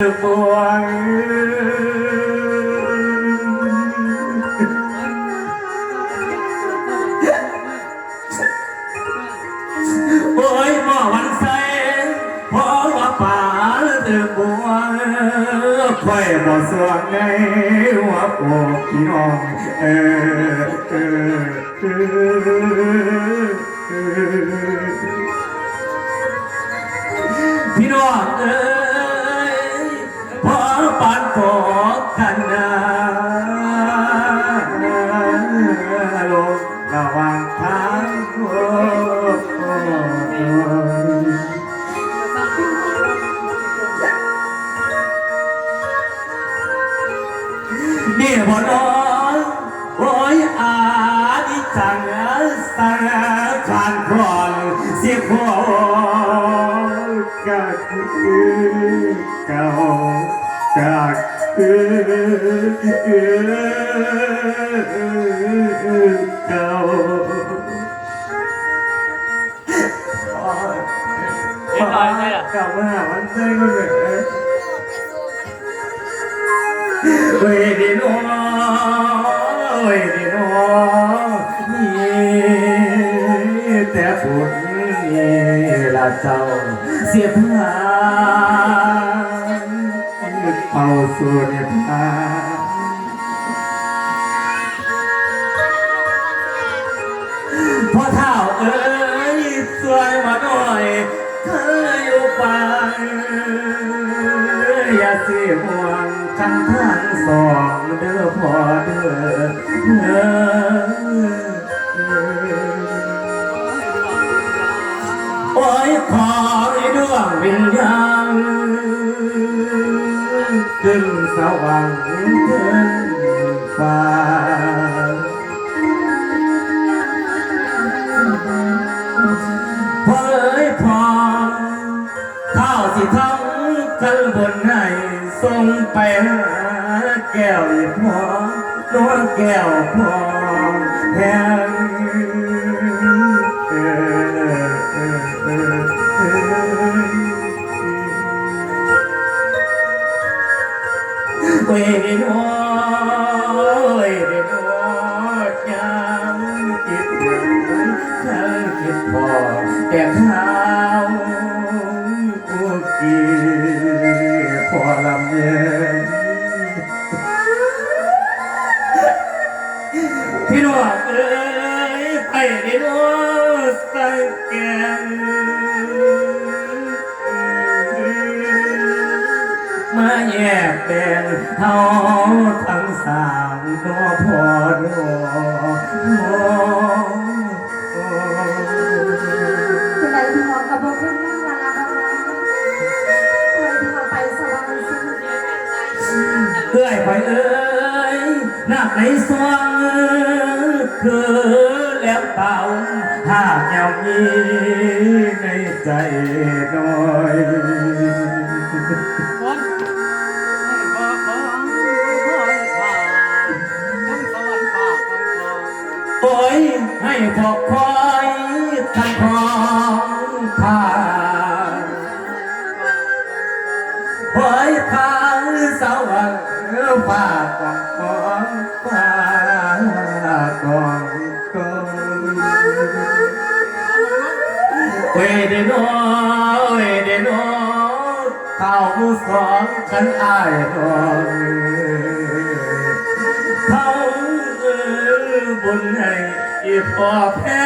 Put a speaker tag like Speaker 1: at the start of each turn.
Speaker 1: บวงโอ้ยบ่วันใสพราะว่าป่าเดือบวงค่อยบ่สวงในหัวโปกพี่น้องเออเออเออพี่น้องเอ้ย อ้ยอาดิจังสังขานครอนเสียโคก็คือเก่าก็คือเก่า
Speaker 2: เรียบร้อยไหมล่ะ
Speaker 1: กลับมาหาวันเต้ก็เลยเฮ้ นี่แต่ผลนี่ละเจ้าเสียพานเข้าสู่นิพานพ่อเท่าเอ้ยสวยมาหน่อยเธออยู่ฟังอย่าเสียห่วงกันทั้งสองเด้อพ่อเด้อ ขึ้นสว่างขึ้นฟ้าพอเอ้ยพอข้าวสิทั้งกันบนให้ส่งไปหาแก้วพอน้องแก้วพอแทน พอแต่ข้าวอุกีพอลำเย็นพี่น้องเอ้ยไปด้น้อสังแกน เป็นเฮาทั้งสามนอพอดอ
Speaker 3: คุณใดที่มองกับบอกขึ้นนั่งลาลาบาบาใครที่มาไปสวรรค์สิ้น
Speaker 1: เอื้อยไปเอ้ยนักในสวงคือแล้วเต่าหากยังมีในใจน้อย
Speaker 2: พอ
Speaker 1: กคอยท่านของข้าเฮ้ยทางสวรรค์ฟ้ากองกองฟ้ากองกองเวเดโนเวเดโนเท่าผู้สองฉันอายดองเท่าบุญให้อี พอแพ้